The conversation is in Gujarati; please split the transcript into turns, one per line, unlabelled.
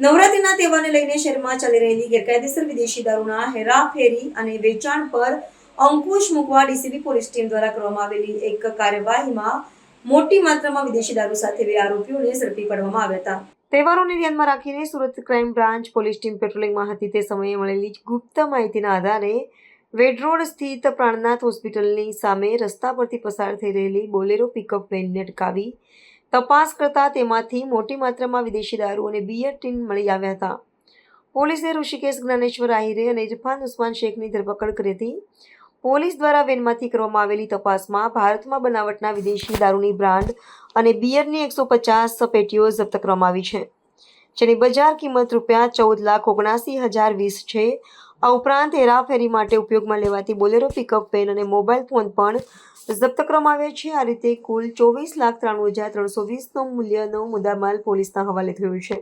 નવરાત્રીના તહેવારને લઈને શહેરમાં ચાલી રહેલી ગેરકાયદેસર વિદેશી દારૂના હેરાફેરી અને વેચાણ પર અંકુશ મૂકવા ડીસીબી પોલીસ ટીમ દ્વારા કરવામાં આવેલી એક કાર્યવાહીમાં મોટી માત્રામાં વિદેશી દારૂ સાથે બે આરોપીઓને ઝડપી પાડવામાં આવ્યા હતા. તહેવારોને ધ્યાનમાં રાખીને Surat crime branch police team પેટ્રોલિંગમાં હતી તે સમયે મળેલી ગુપ્ત માહિતીના આધારે વેડરોડ સ્થિત પ્રાણનાથ હોસ્પિટલની સામે રસ્તા પરથી પસાર થઈ રહેલી બોલેરો પિકઅપ વેનને અટકાવી તપાસ કરતા તેમાંથી મોટી માત્રામાં વિદેશી દારૂ અને બિયર ટીન મળી આવ્યા હતા. પોલીસે ઋષિકેશ જ્ઞાનેશ્વર આહિરે અને ઇરફાન ઉસ્માન શેખની ધરપકડ કરી હતી. પોલીસ દ્વારા વેનમાંથી કરવામાં આવેલી તપાસમાં ભારતમાં બનાવટના વિદેશી દારૂની બ્રાન્ડ અને બિયરની એકસો પચાસ પેટીઓ જપ્ત કરવામાં આવી છે, જેની બજાર કિંમત રૂપિયા ચૌદ લાખ ઓગણાસી હજાર વીસ છે આ ઉપરાંત હેરાફેરી માટે ઉપયોગમાં લેવાતી બોલેરો પિકઅપ વેન અને મોબાઈલ ફોન પણ જપ્ત કરવામાં આવ્યા છે. આ રીતે કુલ ચોવીસ લાખ ત્રાણું હજાર ત્રણસો વીસનો મૂલ્યનો મુદ્દામાલ પોલીસના હવાલે થયો છે.